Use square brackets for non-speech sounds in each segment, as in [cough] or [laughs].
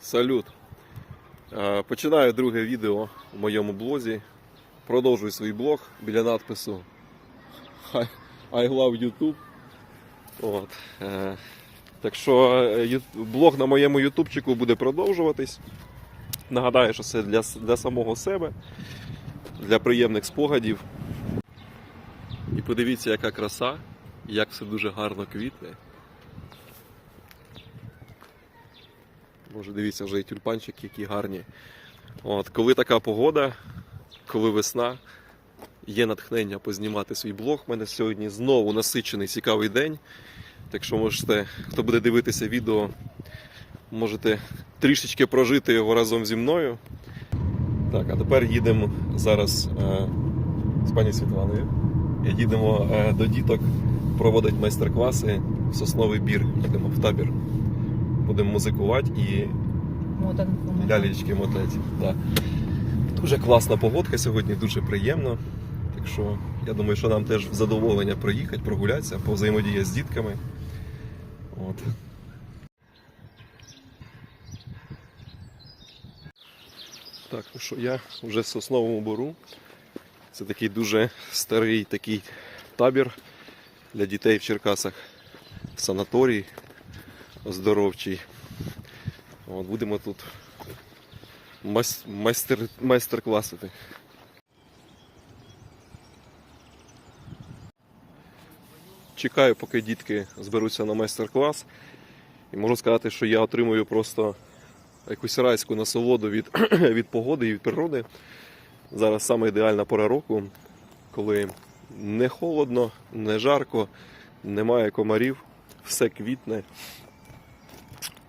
Салют. Починаю друге відео в моєму блозі. Продовжую свій блог біля надпису I, I love YouTube. От. е, Так що е, блог на моєму ютубчику буде продовжуватись. Нагадаю, що це для, для самого себе, для приємних спогадів. І подивіться, яка краса, як все дуже гарно квітне. Боже, дивіться, вже і тюльпанчики, які гарні. От, коли така погода, коли весна, є натхнення познімати свій блог. У мене сьогодні знову насичений цікавий день. Так що можете, хто буде дивитися відео, можете трішечки прожити його разом зі мною. Так, а тепер їдемо зараз е, з пані Світланою. Їдемо е, до діток, проводить майстер-класи в сосновий бір. Їдемо в табір. Будемо музикувати і Мотанку. лялечки мотати. Да. Дуже класна погодка сьогодні, дуже приємно. Так що я думаю, що нам теж в задоволення проїхати, прогулятися, повзаємодіяти з дітками. От. Так, ну що я вже в сосновому бору. Це такий дуже старий такий табір для дітей в Черкасах. в Санаторій оздоровчий. От, будемо тут мас- майстер, майстер-класити. Чекаю, поки дітки зберуться на майстер-клас. І можу сказати, що я отримую просто якусь райську насолоду від, [clears throat] від погоди і від природи. Зараз саме ідеальна пора року, коли не холодно, не жарко, немає комарів, все квітне.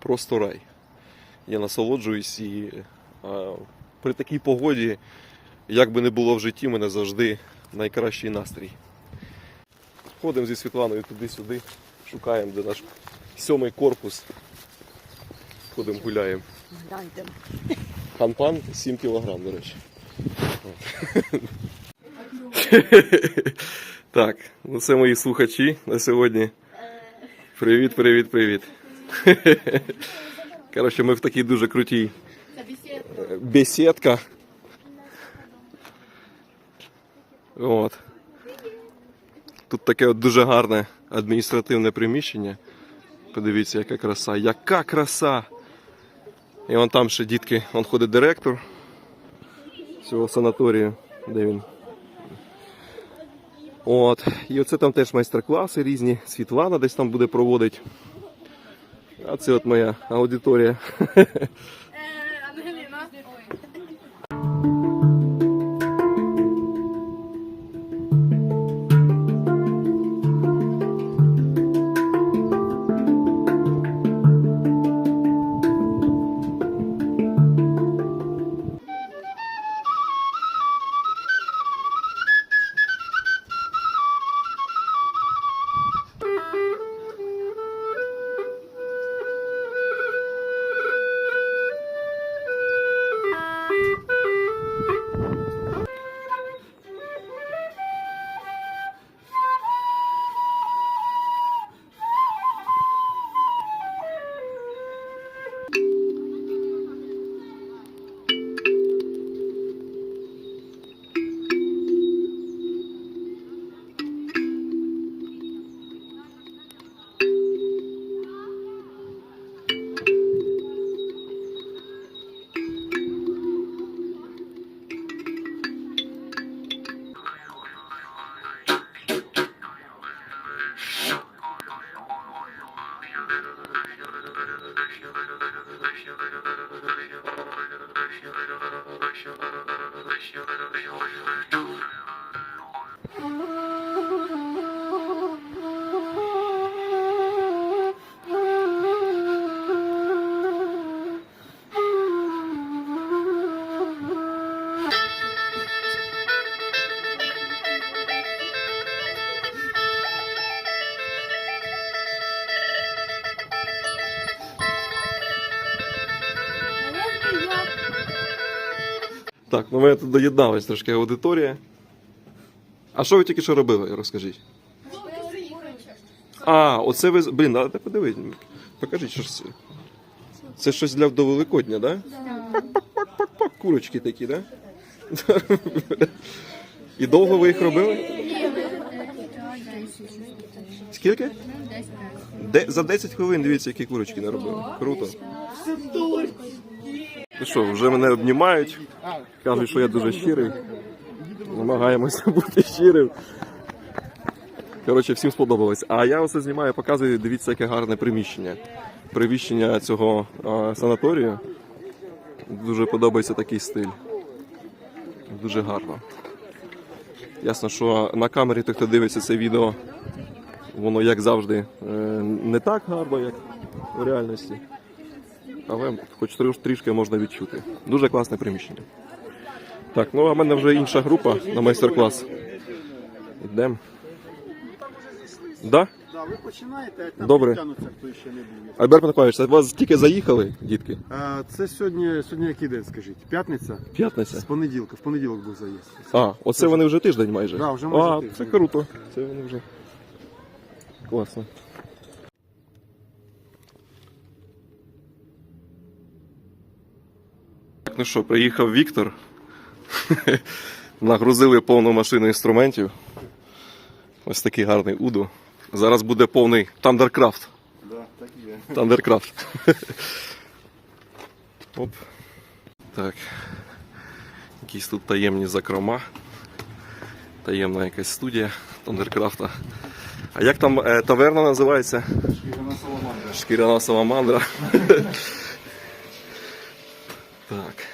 Просто рай я насолоджуюсь і а, при такій погоді, як би не було в житті, мене завжди найкращий настрій. Ходимо зі Світланою туди-сюди, шукаємо, де наш сьомий корпус. Ходимо, гуляємо. Гляньте. Ханпан 7 кілограм, до речі. [laughs] Так, ну це мої слухачі на сьогодні. Привіт, привіт, привіт. [laughs] Коротше, ми в такій дуже крутій бесідка. От. Тут таке от дуже гарне адміністративне приміщення. Подивіться, яка краса. Яка краса! І вон там ще дітки, вон ходить директор цього санаторію, де він. От. І оце там теж майстер-класи різні. Світлана десь там буде проводити. А це от моя аудиторія. [laughs] Так, ну ми тут доєдналась трошки аудиторія. А що ви тільки що робили, розкажіть? А, оце ви. Блін, надо подивитися. Покажіть, що ж це. Це щось для до Великодня, да? Пак-пак-пак-пак, Курочки такі, да? І довго ви їх робили? Скільки? Де, за 10 хвилин дивіться, які курочки наробили. Круто. Ну що, вже мене обнімають. Кажуть, що я дуже щирий. Намагаємося [laughs] бути щирим. Коротше, всім сподобалось. А я оце знімаю, показую, дивіться, яке гарне приміщення. Приміщення цього а, санаторію. Дуже подобається такий стиль. Дуже гарно. Ясно, що на камері той, хто дивиться це відео, воно як завжди е, не так гарно, як в реальності. Але хоч трішки можна відчути. Дуже класне приміщення. Так, ну а в мене вже інша група на майстер-клас. Йдемо. Да? Да, ви починаєте, а там Добре. підтягнуться, хто ще не був. Альберт Миколаївич, це вас тільки заїхали, дітки? А, це сьогодні, сьогодні який день, скажіть? П'ятниця? З П'ятниця. понеділка. В понеділок був заїзд. А, оце вони вже тиждень майже. Да, вже майже а, тиждень. це круто. Це вони вже. Класно. Ну що, приїхав Віктор. Нагрузили повну машину інструментів. Ось такий гарний Удо. Зараз буде повний Тандеркрафт. Тандеркрафт. Оп. Так. Якісь тут таємні закрома. Таємна якась студія Тандеркрафта. А як там е, таверна називається? Шкіряна саламандра. Шкіряна саламандра. [laughs] так.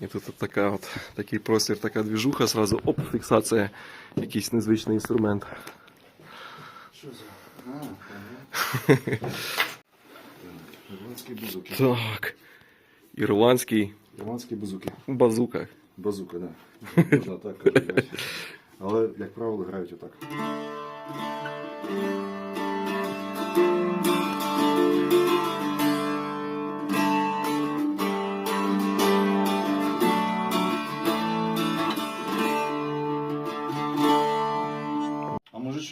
І тут от така от, такий простір, така двіжуха, зразу оп, фіксація, якийсь незвичний інструмент. Що за? Ірландські базуки. Так. Ірландський Ірландські базуки. базука. Базука. Да. Можна так. Але, [laughs] як правило, грають отак.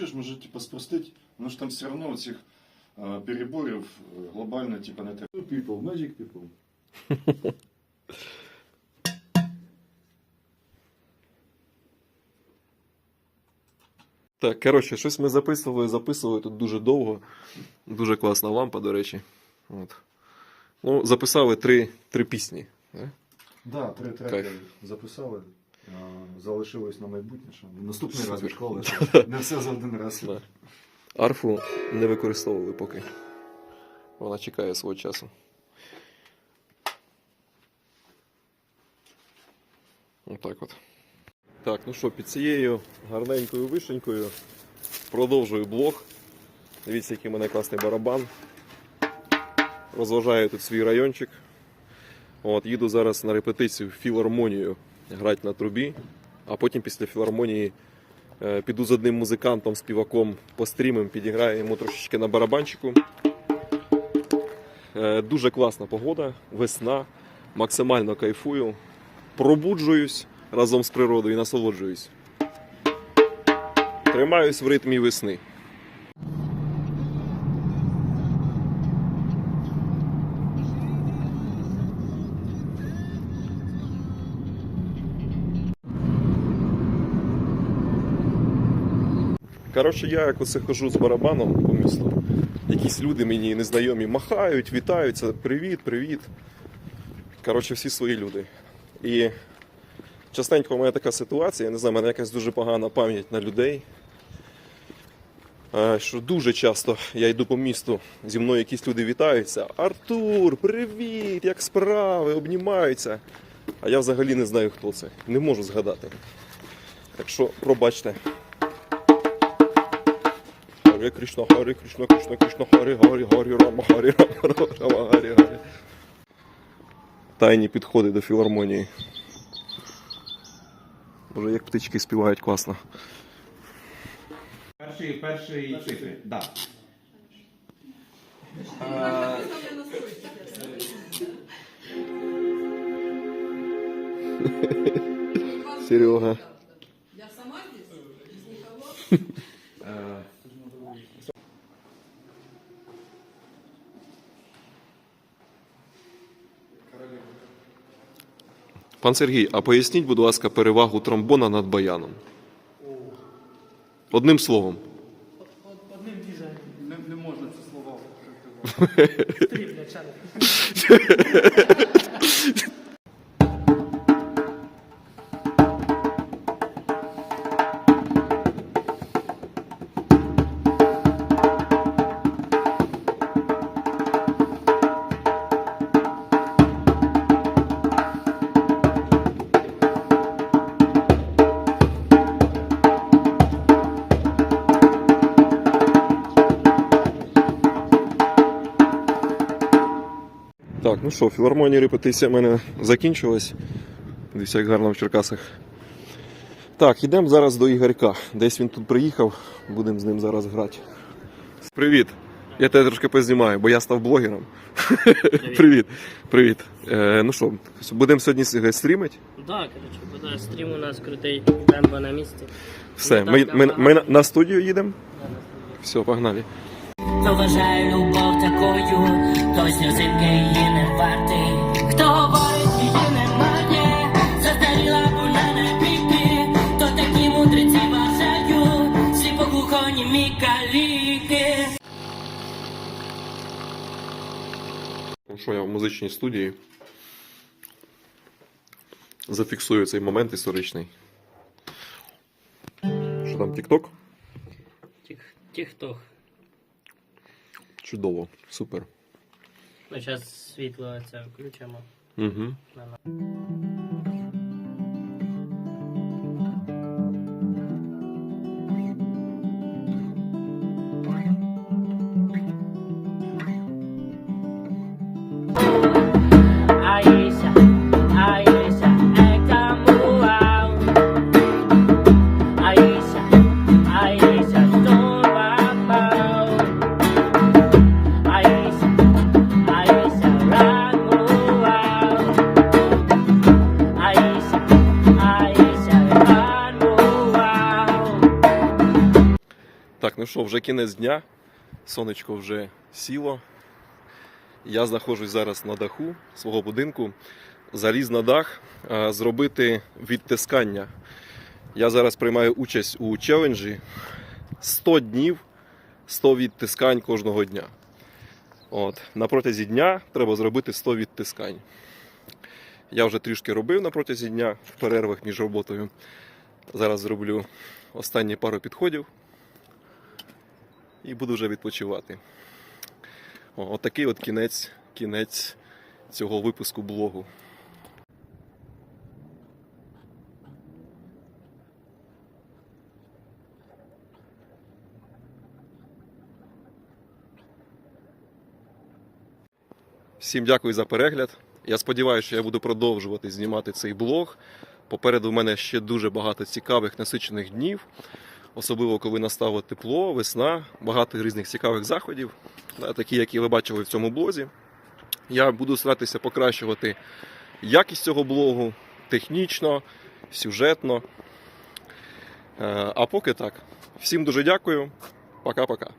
А може що типа спростить? Ну ж там все одно цих е, переборів е, глобально типа не треба. People, magic people. Так, коротше, щось ми записували, записували тут дуже довго. Дуже класна лампа, до речі. От. Ну, записали три, три пісні. да? Да, три треки Кайф. записали. Залишилось на майбутнє, що наступний раз Супер. відклали. [laughs] Не все за один раз. Арфу не використовували поки. Вона чекає свого часу. Отак от. Так, ну що, під цією гарненькою вишенькою продовжую блог. Дивіться, який у мене класний барабан. Розважаю тут свій райончик. От, їду зараз на репетицію в філармонію грати на трубі, а потім після філармонії Е, Піду з одним музикантом, співаком пострімим, підіграю йому трошечки на барабанчику. Е, Дуже класна погода, весна, максимально кайфую, пробуджуюсь разом з природою і насолоджуюсь. Тримаюсь в ритмі весни. Коротше, я як хожу з барабаном по місту. Якісь люди мені незнайомі махають, вітаються. Привіт, привіт. Коротше, всі свої люди. І частенько у мене така ситуація, я не знаю, у мене якась дуже погана пам'ять на людей. Е, Що дуже часто я йду по місту, зі мною якісь люди вітаються. Артур, привіт! Як справи? Обнімаються. А я взагалі не знаю, хто це. Не можу згадати. Так що, пробачте. Харе Кришна, Харе Кришна, Кришна, Кришна, Харе, Харе, Харе, Рама, Харе, Рама, Рама, Харе, Харе. Тайні підходи до філармонії. Боже, як птички співають класно. Перший, перший цифри, да. Серега. Пан Сергій, а поясніть, будь ласка, перевагу тромбона над баяном. Одним словом. Одним дізелем. Не, не можна це слово. Стрібля. Так, ну що, філармонія репетиція в мене закінчилась. Дивіться, як гарно в Черкасах. Так, йдемо зараз до Ігорька. Десь він тут приїхав, будемо з ним зараз грати. Привіт! Я тебе трошки познімаю, бо я став блогером. Привіт. Привіт. Е, ну що, будемо сьогодні с- стрімити? Да, буде стрім у нас крутий, тембо на місці. Все, Ну, ми, так, ми, так, ми так. на студію їдемо? Все, погнали. Хто вважає любов такою, той сльозинки її не вартий. Хто говорить, її немає, застаріла вона не піки, то такі мудреці вважають, всі покухоні каліки. Ну що, я в музичній студії. Зафіксую цей момент історичний. Що там? Тих, тих-тох. Чудово, супер. Ми зараз світло це включимо. Угу. Що, вже кінець дня. Сонечко вже сіло. Я знаходжусь зараз на даху свого будинку. Заліз на дах зробити відтискання. Я зараз приймаю участь у челенджі 100 днів, 100 відтискань кожного дня. От. На протязі дня треба зробити 100 відтискань. Я вже трішки робив на протязі дня в перервах між роботою. Зараз зроблю останні пару підходів і буду вже відпочивати. О, отакий от кінець, кінець цього випуску блогу. Всім дякую за перегляд. Я сподіваюся, що я буду продовжувати знімати цей блог. Попереду в мене ще дуже багато цікавих насичених днів, особливо коли настало тепло, весна, багато різних цікавих заходів, такі, які ви бачили в цьому блозі. Я буду старатися покращувати якість цього блогу технічно, сюжетно. Е, А поки так. Всім дуже дякую. Пока-пока.